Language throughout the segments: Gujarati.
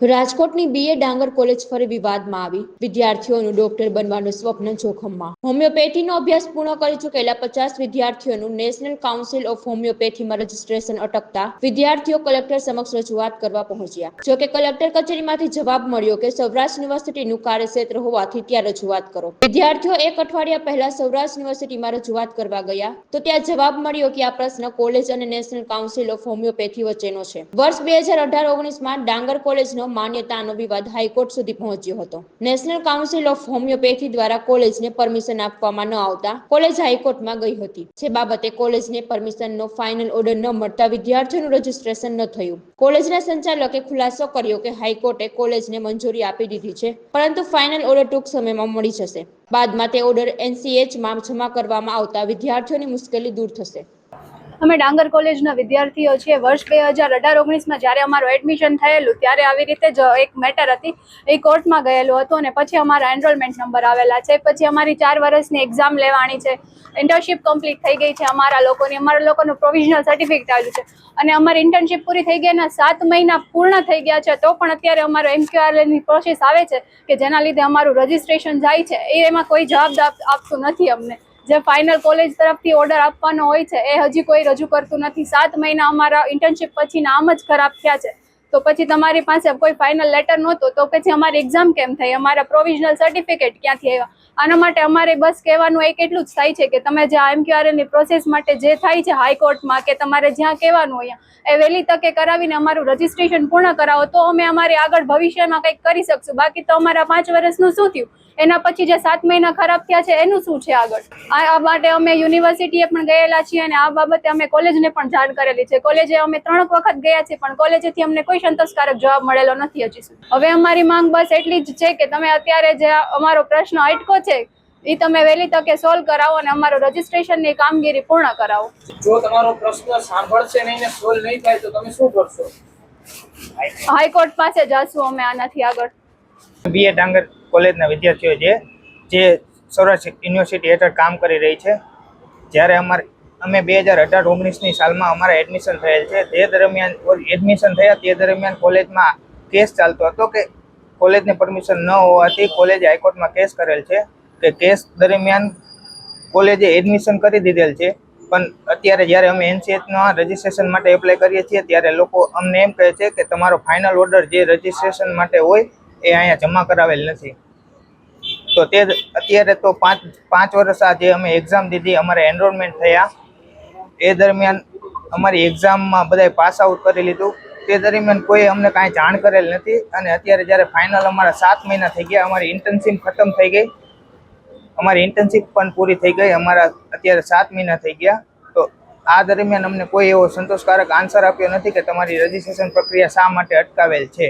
રાજકોટની બીએ ડાંગર કોલેજ ફરી વિવાદમાં આવી. વિદ્યાર્થીઓનું ડોક્ટર બનવાનું સ્વપ્ન જોખમમાં. હોમિયોપેથીનો અભ્યાસ પૂર્ણ કરી ચૂકેલા પચાસ વિદ્યાર્થીઓનું નેશનલ કાઉન્સિલ ઓફ હોમિયોપેથીમાં રજીસ્ટ્રેશન અટકતા વિદ્યાર્થીઓ કલેક્ટર સમક્ષ રજૂઆત કરવા પહોંચ્યા. જોકે કલેક્ટર કચેરીમાંથી જવાબ મળ્યો કે સૌરાષ્ટ્ર યુનિવર્સિટીનું કાર્યક્ષેત્ર હોવાથી ત્યાં રજૂઆત કરો. વિદ્યાર્થીઓ એક અઠવાડિયા પહેલા સૌરાષ્ટ્ર યુનિવર્સિટીમાં રજૂઆત કરવા ગયા તો ત્યાં જવાબ મળ્યો કે આ પ્રશ્ન કોલેજ અને નેશનલ કાઉન્સિલ ઓફ હોમિયોપેથી વચ્ચેનો છે. વર્ષ બે હજાર અઢાર ઓગણીસમાં ડાંગર કોલેજનો માન્યતાનો વિવાદ હાઈકોર્ટ સુધી પહોંચ્યો હતો. નેશનલ કાઉન્સિલ ઓફ હોમિયોપેથી દ્વારા કોલેજને પરમિશન આપવામાં ન આવતા કોલેજ હાઈકોર્ટમાં ગઈ હતી. જે બાબતે કોલેજને પરમિશનનો ફાઇનલ ઓર્ડર ન મળતા વિદ્યાર્થીઓનું રજીસ્ટ્રેશન ન થયું. કોલેજના સંચાલકે ખુલાસો કર્યો કે હાઈકોર્ટે કોલેજને મંજૂરી આપી દીધી છે, પરંતુ ફાઇનલ ઓર્ડર ટૂંક સમયમાં મળી જશે. બાદમાં તે ઓર્ડર એનસીએચમાં જમા કરવામાં આવતા વિદ્યાર્થીઓની મુશ્કેલી દૂર થશે. અમે ડાંગર કોલેજના વિદ્યાર્થીઓ છીએ. વર્ષ બે હજાર અઢાર ઓગણીસમાં જ્યારે અમારું એડમિશન થયેલું, ત્યારે આવી રીતે જ એક મેટર હતી. એ કોર્ટમાં ગયેલું હતું અને પછી અમારા એનરોલમેન્ટ નંબર આવેલા છે. પછી અમારી ચાર વર્ષની એક્ઝામ લેવાની છે. ઇન્ટર્નશીપ કમ્પ્લીટ થઈ ગઈ છે અમારા લોકોની. અમારા લોકોનું પ્રોવિઝનલ સર્ટિફિકેટ આવ્યું છે. અને અમારી ઇન્ટર્નશીપ પૂરી થઈ ગયાના સાત મહિના પૂર્ણ થઈ ગયા છે. તો પણ અત્યારે અમારો એમક્યુઆરની પ્રોસેસ આવે છે કે જેના લીધે અમારું રજિસ્ટ્રેશન જાય છે. એ એમાં કોઈ જવાબ આપતું નથી અમને. જે ફાઇનલ કોલેજ તરફથી ઓર્ડર આપવાનો હોય છે, એ હજી કોઈ રજૂ કરતું નથી. સાત મહિના અમારા ઇન્ટર્નશીપ પછી નામ જ ખરાબ થયા છે. તો પછી તમારી પાસે કોઈ ફાઇનલ લેટર નહોતો, તો પછી અમારી એક્ઝામ કેમ થઈ? અમારા પ્રોવિઝનલ સર્ટિફિકેટ ક્યાંથી આવ્યા? આના માટે અમારે બસ કહેવાનું એક એટલું જ થાય છે કે તમે જે એમક્યુઆરની પ્રોસેસ માટે જે થાય છે હાઈકોર્ટમાં કે તમારે જ્યાં કહેવાનું હોય એ વહેલી તકે કરાવીને અમારું રજિસ્ટ્રેશન પૂર્ણ કરાવો, તો અમે અમારી આગળ ભવિષ્યમાં કંઈક કરી શકશું. બાકી તો અમારા પાંચ વર્ષનું શું થયું? એના પછી જે સાત મહિના ખરાબ થયા છે, એનું શું છે આગળ? આ માટે અમે યુનિવર્સિટીએ પણ ગયેલા છીએ અને આ બાબતે અમે કોલેજને પણ જાણ કરેલી છે. કોલેજે અમે ત્રણ વખત ગયા છીએ, પણ કોલેજેથી અમને કોઈ સંતોષકારક જવાબ મળેલો નથી હજી સુધી. હવે અમારી માંગ બસ એટલી જ છે કે તમે અત્યારે જે અમારો પ્રશ્ન અટકો છે એ તમે વહેલી તકે સોલ્વ કરાવો અને અમારો રજીસ્ટ્રેશનની કામગીરી પૂર્ણ કરાવો. જો તમારો પ્રશ્ન સાંભળશે નહીં ને સોલ્વ નહીં થાય તો તમે શું કરશો? હાઈકોર્ટ પાસે જશું અમે આનાથી આગળ. બીએ ડાંગર કોલેજના વિદ્યાર્થીઓ છે જે સૌરાષ્ટ્ર યુનિવર્સિટી હેઠળ કામ કરી રહી છે. જ્યારે અમારે અમે બે હજાર અઢાર, ઓગણીસની સાલમાં અમારા એડમિશન થયેલ છે. તે દરમિયાન એડમિશન થયા. તે દરમિયાન કોલેજમાં કેસ ચાલતો હતો કે કોલેજને પરમિશન ન હોવાથી કોલેજે હાઈકોર્ટમાં કેસ કરેલ છે કે કેસ દરમિયાન કોલેજે એડમિશન કરી દીધેલ છે. પણ અત્યારે જ્યારે અમે એનસીએચના રજિસ્ટ્રેશન માટે એપ્લાય કરીએ છીએ, ત્યારે લોકો અમને એમ કહે છે કે તમારો ફાઇનલ ઓર્ડર જે રજિસ્ટ્રેશન માટે હોય, એ અહીંયા જમા કરાવેલ નથી. તો તે અત્યારે તો પાંચ પાંચ વર્ષ આ જે અમે એક્ઝામ દીધી, અમારા એનરોલમેન્ટ થયા. એ દરમિયાન અમારી એક્ઝામમાં બધાએ પાસ આઉટ કરી લીધું. તે દરમિયાન કોઈ અમને કાંઈ જાણ કરેલ નથી અને અત્યારે જ્યારે ફાઇનલ અમારા સાત મહિના થઈ ગયા, અમારી ઇન્ટર્નશીપ ખતમ થઈ ગઈ. અમારી ઇન્ટર્નશીપ પણ પૂરી થઈ ગઈ. અમારા અત્યારે સાત મહિના થઈ ગયા. તો આ દરમિયાન અમને કોઈ એવો સંતોષકારક આન્સર આપ્યો નથી કે તમારી રજીસ્ટ્રેશન પ્રક્રિયા શા માટે અટકાવેલ છે.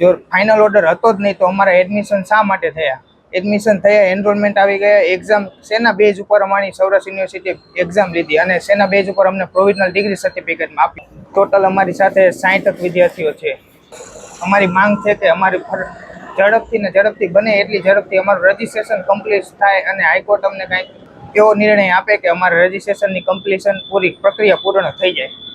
જો ફાઇનલ ઓર્ડર હતો જ નહીં તો અમારા એડમિશન શા માટે થયા? એડમિશન થયા એનરોલમેન્ટ આવી ગયા એક્ઝામ શેના બેઝ ઉપર અમારી સૌરાષ્ટ્ર યુનિવર્સિટી એક્ઝામ લીધી અને શેના બેઝ ઉપર અમને પ્રોવિઝનલ ડિગ્રી સર્ટિફિકેટમાં આપી. ટોટલ અમારી સાથે સાહીઠક વિદ્યાર્થીઓ છે. અમારી માંગ છે કે અમારી ઝડપથી ને ઝડપથી બને એટલી ઝડપથી અમારું રજીસ્ટ્રેશન કમ્પ્લીટ થાય અને હાઈકોર્ટ અમને કાંઈક એવો નિર્ણય આપે કે અમારા રજિસ્ટ્રેશનની કમ્પ્લીશન પૂરી પ્રક્રિયા પૂર્ણ થઈ જાય.